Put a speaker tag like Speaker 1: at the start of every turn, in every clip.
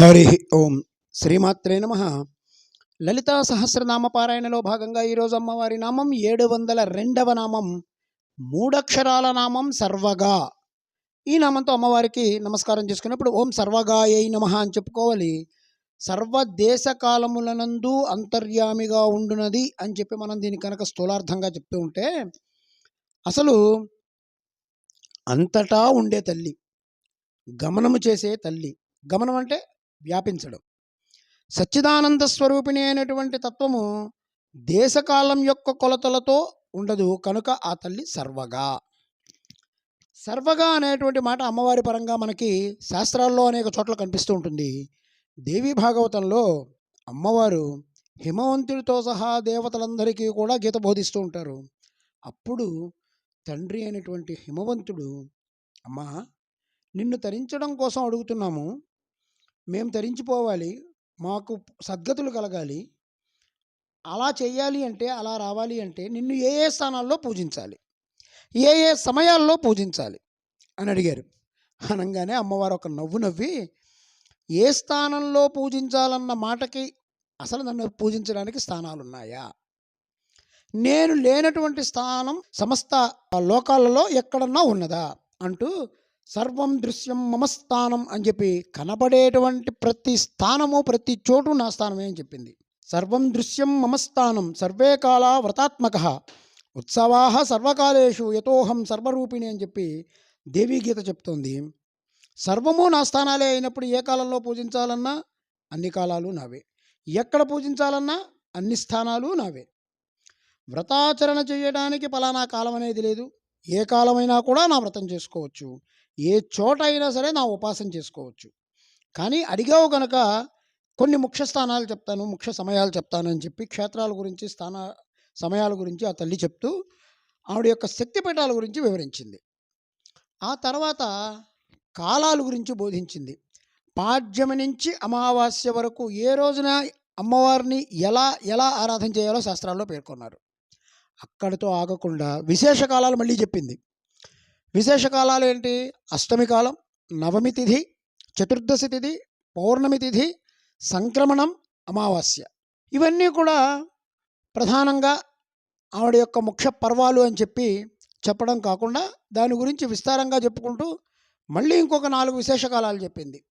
Speaker 1: హరి ఓం శ్రీమాత్రే నమ. లలితా సహస్రనామ పారాయణలో భాగంగా ఈరోజు అమ్మవారి నామం ఏడు వందల రెండవ నామం మూడక్షరాల నామం సర్వగా. ఈ నామంతో అమ్మవారికి నమస్కారం చేసుకున్నప్పుడు ఓం సర్వగాయై నమ అని చెప్పుకోవాలి. సర్వ దేశ కాలములనందు అంతర్యామిగా ఉండునది అని చెప్పి మనం దీన్ని కనుక స్థూలార్థంగా చెప్తూ ఉంటే అసలు అంతటా ఉండే తల్లి గమనము చేసే తల్లి గమనం అంటే వ్యాపించడం. సచ్చిదానంద స్వరూపిణి అయినటువంటి తత్వము దేశకాలం యొక్క కొలతలతో ఉండదు. కనుక ఆ తల్లి సర్వగా. సర్వగా అనేటువంటి మాట అమ్మవారి పరంగా మనకి శాస్త్రాల్లో అనేక చోట్ల కనిపిస్తూ ఉంటుంది. దేవీ భాగవతంలో అమ్మవారు హిమవంతుడితో సహా దేవతలందరికీ కూడా గీత బోధిస్తూ ఉంటారు. అప్పుడు తండ్రి అయినటువంటి హిమవంతుడు అమ్మా నిన్ను తరించడం కోసం అడుగుతున్నాము. మేము తరించిపోవాలి మాకు సద్గతులు కలగాలి. అలా చేయాలి అంటే అలా రావాలి అంటే నిన్ను ఏ ఏ స్థానాల్లో పూజించాలి? ఏ ఏ సమయాల్లో పూజించాలి? అని అడిగారు. అనగానే అమ్మవారు ఒక నవ్వు నవ్వి ఏ స్థానంలో పూజించాలన్న మాటకి అసలు నన్ను పూజించడానికి స్థానాలు ఉన్నాయా నేను లేనటువంటి స్థానం సమస్త లోకాలలో ఎక్కడన్నా ఉన్నదా? అంటూ సర్వం దృశ్యం మమ స్థానం అని చెప్పి కనబడేటువంటి ప్రతి స్థానము ప్రతి చోటు నా స్థానమే అని చెప్పింది. సర్వం దృశ్యం మమ స్థానం సర్వే కాల వ్రతాత్మక ఉత్సవా సర్వకాలేషు యతోహం సర్వరూపిణి అని చెప్పి దేవీ గీత చెప్తోంది. సర్వము నా స్థానాలే అయినప్పుడు ఏ కాలంలో పూజించాలన్నా అన్ని కాలాలు నావే. ఎక్కడ పూజించాలన్నా అన్ని స్థానాలు నావే. వ్రతాచరణ చేయడానికి ఫలానా కాలం అనేది లేదు. ఏ కాలమైనా కూడా నా వ్రతం చేసుకోవచ్చు. ఏ చోట అయినా సరే నా ఉపాసన చేసుకోవచ్చు. కానీ అడిగావు కనుక కొన్ని ముఖ్య స్థానాలు చెప్తాను ముఖ్య సమయాలు చెప్తాను అని చెప్పి క్షేత్రాల గురించి స్థాన సమయాల గురించి ఆ తల్లి చెప్తూ ఆవిడ యొక్క శక్తిపీఠాల గురించి వివరించింది. ఆ తర్వాత కాలాల గురించి బోధించింది. పాడ్యమి నుంచి అమావాస్య వరకు ఏ రోజున అమ్మవారిని ఎలా ఎలా ఆరాధన చేయాలో శాస్త్రాల్లో పేర్కొన్నారు. అక్కడితో ఆగకుండా విశేషకాలాలు మళ్ళీ చెప్పింది. విశేషకాలాలు ఏంటి? అష్టమి కాలం నవమి తిథి చతుర్దశి తిథి పౌర్ణమి తిథి సంక్రమణం అమావాస్య. ఇవన్నీ కూడా ప్రధానంగా ఆవిడ యొక్క ముఖ్య పర్వాలు అని చెప్పి చెప్పడం కాకుండా దాని గురించి విస్తారంగా చెప్పుకుంటూ మళ్ళీ ఇంకొక నాలుగు విశేషకాలాలు చెప్పింది.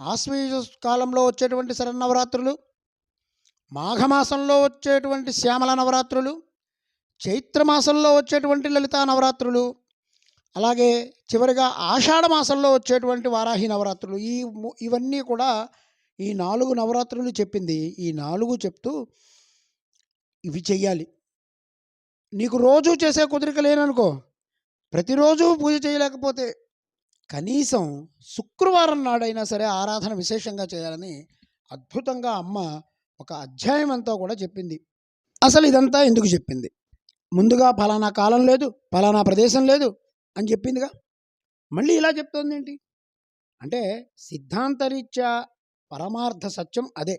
Speaker 1: ఆశ్వయుజ కాలంలో వచ్చేటువంటి శరన్నవరాత్రులు మాఘమాసంలో వచ్చేటువంటి శ్యామల నవరాత్రులు చైత్రమాసంలో వచ్చేటువంటి లలితా నవరాత్రులు అలాగే చివరిగా ఆషాఢ మాసంలో వచ్చేటువంటి వారాహి నవరాత్రులు ఈ ఇవన్నీ కూడా ఈ నాలుగు నవరాత్రులు చెప్పింది. ఈ నాలుగు చెప్తూ ఇవి చెయ్యాలి. నీకు రోజు చేసే కుదిరిక లేననుకో ప్రతిరోజు పూజ చేయలేకపోతే కనీసం శుక్రవారం నాడైనా సరే ఆరాధన విశేషంగా చేయాలని అద్భుతంగా అమ్మ ఒక అధ్యాయం అంతా కూడా చెప్పింది. అసలు ఇదంతా ఎందుకు చెప్పింది? ముందుగా ఫలానా కాలం లేదు ఫలానా ప్రదేశం లేదు అని చెప్పిందిగా. మళ్ళీ ఇలా చెప్తోంది ఏంటి? అంటే సిద్ధాంతరీత్యా పరమార్థ సత్యం అదే.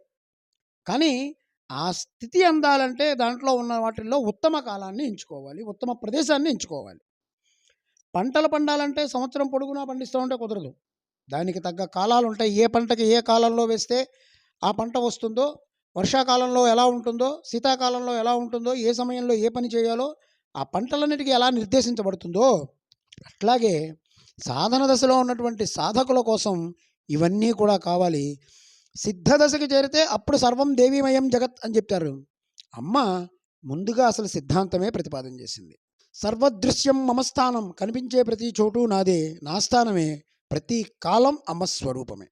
Speaker 1: కానీ ఆ స్థితి అందాలంటే దాంట్లో ఉన్న వాటిల్లో ఉత్తమ కాలాన్ని ఎంచుకోవాలి ఉత్తమ ప్రదేశాన్ని ఎంచుకోవాలి. పంటలు పండాలంటే సంవత్సరం పొడుగునా పండిస్తూ ఉంటే కుదరదు. దానికి తగ్గ కాలాలు ఉంటాయి ఏ పంటకి ఏ కాలంలో వేస్తే ఆ పంట వస్తుందో వర్షాకాలంలో ఎలా ఉంటుందో శీతాకాలంలో ఎలా ఉంటుందో ఏ సమయంలో ఏ పని చేయాలో ఆ పంటలన్నిటికీ ఎలా నిర్దేశించబడుతుందో అట్లాగే సాధన దశలో ఉన్నటువంటి సాధకుల కోసం ఇవన్నీ కూడా కావాలి. సిద్ధ దశకి చేరితే అప్పుడు సర్వం దేవీమయం జగత్ అని చెప్తారు. అమ్మ ముందుగా అసలు సిద్ధాంతమే ప్రతిపాదన చేసింది. సర్వదృశ్యం మమ స్థానం కనిపించే ప్రతి చోటు నాదే నా స్థానమే ప్రతి కాలం అమ్మ స్వరూపమే.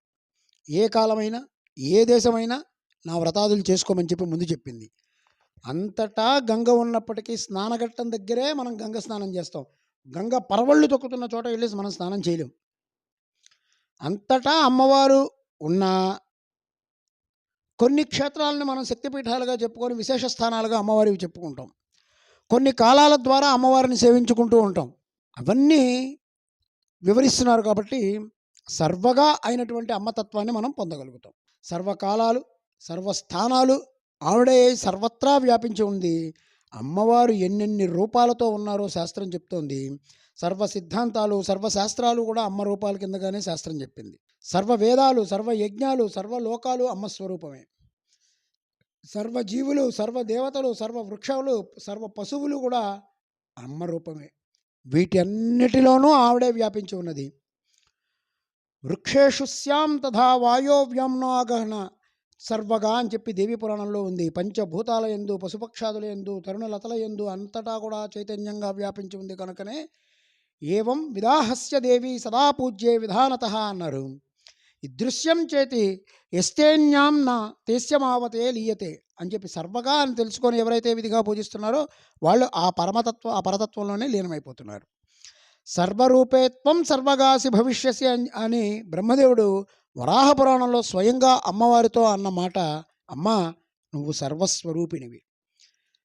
Speaker 1: ఏ కాలమైనా ఏ దేశమైనా నా వ్రతాదులు చేసుకోమని చెప్పి ముందు చెప్పింది. అంతటా గంగ ఉన్నప్పటికీ స్నానఘట్టం దగ్గరే మనం గంగ స్నానం చేస్తాం. గంగ పరవళ్ళు తొక్కుతున్న చోట వెళ్ళేసి మనం స్నానం చేయలేం. అంతటా అమ్మవారు ఉన్న కొన్ని క్షేత్రాలను మనం శక్తిపీఠాలుగా చెప్పుకొని విశేష స్థానాలుగా అమ్మవారివి చెప్పుకుంటాం. కొన్ని కాలాల ద్వారా అమ్మవారిని సేవించుకుంటూ ఉంటాం. అవన్నీ వివరిస్తున్నారు కాబట్టి సర్వగా అయినటువంటి అమ్మతత్వాన్ని మనం పొందగలుగుతాం. సర్వకాలాలు సర్వస్థానాలు ఆవిడే సర్వత్రా వ్యాపించి ఉంది. అమ్మవారు ఎన్నెన్ని రూపాలతో ఉన్నారో శాస్త్రం చెప్తోంది. సర్వ సిద్ధాంతాలు సర్వశాస్త్రాలు కూడా అమ్మ రూపాల కిందగానే శాస్త్రం చెప్పింది. సర్వ వేదాలు సర్వ యజ్ఞాలు సర్వ లోకాలు అమ్మ స్వరూపమే. సర్వ జీవులు సర్వ దేవతలు సర్వ వృక్షాలు సర్వ పశువులు కూడా అమ్మ రూపమే. వీటన్నిటిలోనూ ఆవిడే వ్యాపించి ఉన్నది. వృక్షేషు శ్యాం తథా వాయో వ్యామ్నాగహన సర్వగా అని చెప్పి దేవి పురాణంలో ఉంది. పంచభూతాల ఎందు పశుపక్షాదుల ఎందు తరుణలతల ఎందు అంతటా కూడా చైతన్యంగా వ్యాపించి ఉంది కనుకనే ఏవం విదాహస్య దేవి సదా పూజ్యే విధానత అన్నారు. దృశ్యం చేతి ఎస్తేన్యాం తేస్యమావతే లీయతే అని చెప్పి సర్వగా అని తెలుసుకొని ఎవరైతే విధిగా పూజిస్తున్నారో వాళ్ళు ఆ పరమతత్వ ఆ పరతత్వంలోనే లీనమైపోతున్నారు. సర్వరూపేత్వం సర్వగాసి భవిష్యసి అని- అని బ్రహ్మదేవుడు వరాహ పురాణంలో స్వయంగా అమ్మవారితో అన్న మాట అమ్మ నువ్వు సర్వస్వరూపిణివి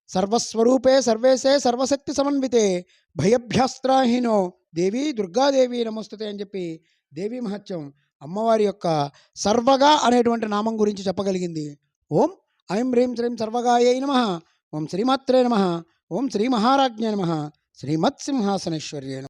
Speaker 1: సర్వస్వరూపే సర్వేసే సర్వశక్తి సమన్వితే. భయభ్యాస్త్రాహీనో దేవి దుర్గాదేవి నమస్తుతే అని చెప్పి దేవీ మహత్యం అమ్మవారి యొక్క సర్వగా అనేటువంటి నామం గురించి చెప్పగలిగింది. ఓం ఐం హ్రీం శ్రీం సర్వగాయై నమ. ఓం శ్రీమాత్రే నమ. ఓం శ్రీ మహారాజ్ఞే నమ. శ్రీమత్సింహాసనేశ్వర్యే